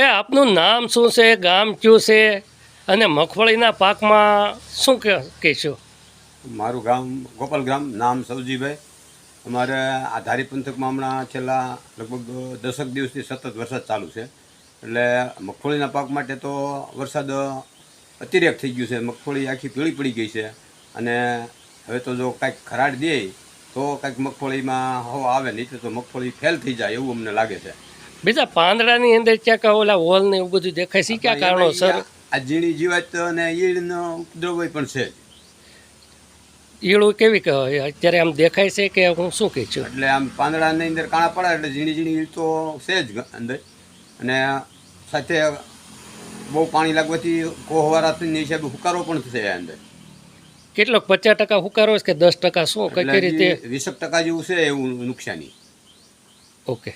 એ આપનું નામ શું છે, ગામ કયું છે? અને મગફળીના પાકમાં શું કહેશો? મારું ગામ, ગોપાલ ગામ, નામ સૌજીભાઈ અમારે આ ધારી પંથકમાં હમણાં છેલ્લા લગભગ દસક દિવસથી સતત વરસાદ ચાલુ છે. એટલે મગફળીના પાક માટે તો વરસાદ અતિરેક થઈ ગયું છે. મગફળી આખી પીળી પડી ગઈ છે. અને હવે તો જો કાંઈક ખરાડ દે, તો કાંઈક મગફળીમાં હવા આવે, નહીં તો મગફળી ફેલ થઈ જાય એવું અમને લાગે છે. બીજા પાંદડાની અંદર ક્યાંક ઓલા હોલ ને એવું બધું દેખાય છે? ક્યાં કારણોસર? આ ઝીણી જીવાત અને ઈડનો ઉપદ્રવ પણ છે. ઈળું કેવી કહેવાય અત્યારે આમ દેખાય છે કે હું શું કહી છું? એટલે આમ પાંદડાની અંદર કાણા પડે એટલે ઝીણી ઝીણી ઈલ તો છે જ અંદર. અને સાથે બહુ પાણી લાગવાથી કોહવારાથી હિસાબે હુકારો પણ થશે અંદર. કેટલોક પચાસ ટકા હુકારો છે કે દસ ટકા શું? કઈ રીતે? વીસક ટકા જેવું છે એવું નુકસાની. ઓકે.